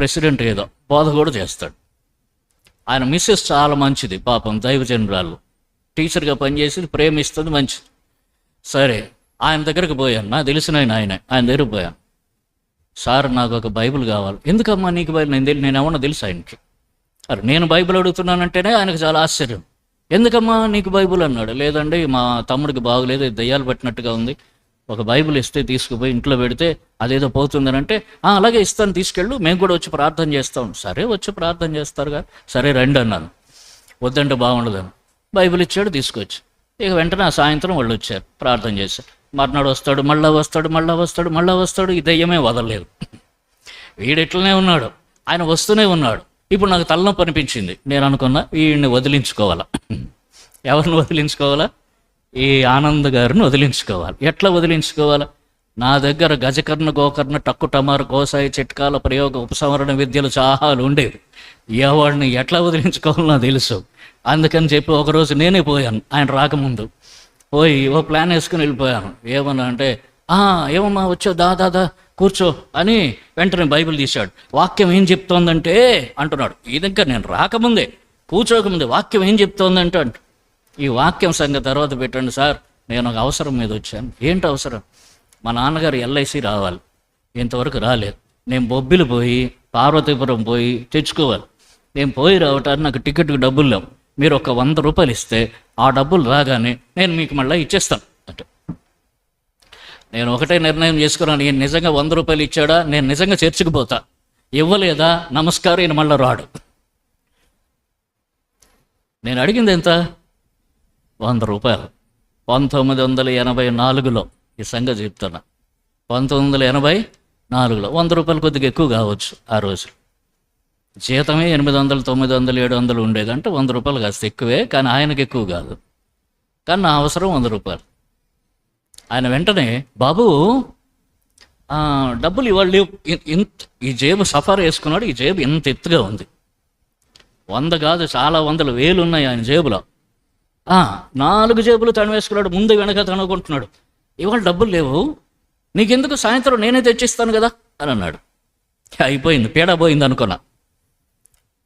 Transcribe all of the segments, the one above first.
President ఏదో బోధ కూడా చేస్తాడు. ఆయన మిస్సెస్ చాలా మంచిది పాపం దైవజనురాలు. టీచర్గా పనిచేసి ప్రేమిస్తుంది మంచిది. సరే ఆయన దగ్గరికి పోయాను. నాకు తెలిసిన ఆయన ఆయన. ఆయన దగ్గరికి పోయాను. సార్ నాకు ఒక బైబిల్ కావాలి. ఎందుకమ్మా నీకు బైబిల్? నేను తెలి- నేను ఏమన్నా తెలుసు ఆయనకి? అరే నేను బైబిల్ అడుగుతున్నానంటేనే ఆయనకు చాలా ఆశ్చర్యం. ఎందుకమ్మా నీకు బైబిల్? అన్నాడు. లేదండి మా తమ్ముడికి బాగోలేదు దయ్యాలు పట్టినట్టుగా ఉంది. ఒక బైబిల్ ఇస్తే తీసుకుపోయి ఇంట్లో పెడితే అదేదో పోతుందని అంటే అలాగే ఇస్తాను తీసుకెళ్ళు మేము కూడా వచ్చి ప్రార్థన చేస్తాం. సరే వచ్చి ప్రార్థన చేస్తారుగా సరే రండి అన్నాను. వద్దంటే బాగుండదని. బైబిల్ ఇచ్చాడు తీసుకొచ్చి. ఇక వెంటనే ఆ సాయంత్రం వాళ్ళు వచ్చారు ప్రార్థన చేశారు. మర్నాడు వస్తాడు మళ్ళా వస్తాడు మళ్ళా వస్తాడు మళ్ళా వస్తాడు ఈ దయ్యమే వదలలేదు. వీడు ఇట్లనే ఉన్నాడు ఆయన వస్తూనే ఉన్నాడు. ఇప్పుడు నాకు తలనొప్పి అనిపించింది. నేను అనుకున్నా వీడిని వదిలించుకోవాలా? ఎవరిని వదిలించుకోవాలా? ఈ ఆనంద్ గారిని వదిలించుకోవాలి. ఎట్లా వదిలించుకోవాలి? నా దగ్గర గజకర్ణ గోకర్ణ టక్కు టమారు కోసాయి చిట్కాల ప్రయోగ ఉపసంహరణ విద్యలు చాహాలు ఉండేవి. ఎవాడిని ఎట్లా వదిలించుకోవాలో తెలుసు. అందుకని చెప్పి ఒకరోజు నేనే పోయాను ఆయన రాకముందు. పోయి ఓ ప్లాన్ వేసుకుని వెళ్ళిపోయాను. ఏమన్నా అంటే "ఆ, ఏమమ్మా వచ్చావు దా దా దా కూర్చో అని వెంటనే బైబిల్ తీశాడు. వాక్యం ఏం చెప్తోందంటే అంటున్నాడు ఈ దగ్గర నేను రాకముందే కూర్చోకముందే వాక్యం ఏం చెప్తోందంటే అంట ఈ వాక్యం సంగతి తర్వాత పెట్టండి సార్. నేను ఒక అవసరం మీద వచ్చాను. ఏంటి అవసరం? మా నాన్నగారు ఎల్ఐసి రావాలి. ఇంతవరకు రాలేదు. నేను బొబ్బిలు పోయి పార్వతీపురం పోయి తెచ్చుకోవాలి. నేను పోయి రావటానికి నాకు టికెట్కి డబ్బులు లేవు. మీరు ఒక వంద రూపాయలు ఇస్తే ఆ డబ్బులు రాగానే నేను మీకు మళ్ళీ ఇచ్చేస్తాను. అంటే నేను ఒకటే నిర్ణయం చేసుకున్నాను. నేను నిజంగా వంద రూపాయలు ఇచ్చాడా? నేను నిజంగా చేర్చుకుపోతా ఇవ్వలేదా? నమస్కారం ఈయన మళ్ళీ రాడు. నేను అడిగింది ఎంత? వంద రూపాయలు. పంతొమ్మిది వందల ఎనభై నాలుగులో ఈ సంగతి చెప్తున్నా పంతొమ్మిది వందల ఎనభై నాలుగులో వంద రూపాయలు కొద్దిగా ఎక్కువ కావచ్చు ఆ రోజు జీతమే ఎనిమిది వందలు తొమ్మిది వందలు ఏడు వందలు ఉండేదంటే వంద రూపాయలు కాస్త ఎక్కువే కానీ ఆయనకి ఎక్కువ కాదు. కానీ నా అవసరం వంద రూపాయలు. ఆయన వెంటనే బాబు డబ్బులు ఇవాళ ఇంత ఈ జేబు సఫర్ వేసుకున్నాడు ఈ జేబు ఇంత ఎత్తుగా ఉంది. వంద కాదు చాలా వందలు వేలు ఉన్నాయి ఆయన జేబులో. నాలుగు జేబులు తను వేసుకున్నాడు ముందు వెనక తనుకుంటున్నాడు ఇవాళ డబ్బులు లేవు. నీకెందుకు సాయంత్రం నేనే తెచ్చిస్తాను కదా? అని అన్నాడు. అయిపోయింది పీడ పోయింది అనుకున్నా.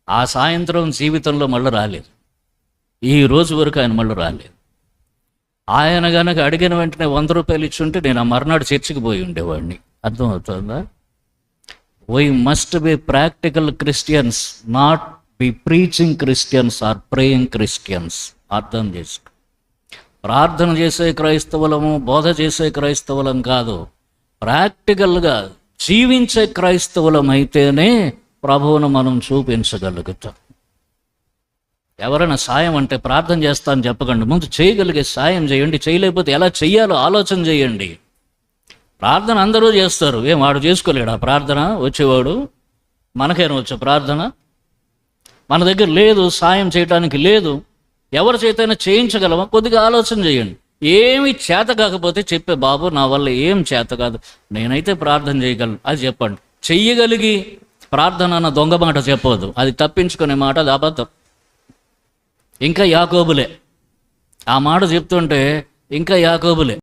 ఆ సాయంత్రం జీవితంలో మళ్ళీ రాలేదు. ఈ రోజు వరకు ఆయన మళ్ళీ రాలేదు. ఆయన గనక అడిగిన వెంటనే వంద రూపాయలు ఇచ్చుంటే నేను ఆ మర్నాడు చర్చికి పోయి ఉండేవాడిని. అర్థమవుతుందా? We must be practical Christians not be preaching Christians or praying Christians అర్థం చేసుకో. ప్రార్థన చేసే క్రైస్తవులము బోధ చేసే క్రైస్తవులం కాదు. ప్రాక్టికల్గా జీవించే క్రైస్తవులం అయితేనే ప్రభువును మనం చూపించగలుగుతాం. ఎవరైనా సాయం అంటే ప్రార్థన చేస్తాను చెప్పకండి. ముందు చేయగలిగే సాయం చేయండి. చేయలేకపోతే ఎలా చెయ్యాలో ఆలోచన చేయండి. ప్రార్థన అందరూ చేస్తారు. ఏం వాడు చేసుకోలేడా ప్రార్థన? వచ్చేవాడు. మనకేనా వచ్చే ప్రార్థన? మన దగ్గర లేదు సాయం చేయడానికి లేదు. ఎవరి చేతైనా చేయించగలమా? కొద్దిగా ఆలోచన చేయండి. ఏమి చేత కాకపోతే చెప్పే బాబు నా వల్ల ఏం చేత కాదు. నేనైతే ప్రార్థన చేయగలను. అది చెప్పండి. చెయ్యగలిగి ప్రార్థన అన్న దొంగ మాట చెప్పవద్దు. అది తప్పించుకునే మాట అది అబద్ధం. ఇంకా యాకోబులే. ఆ మాట చెప్తుంటే ఇంకా యాకోబులే.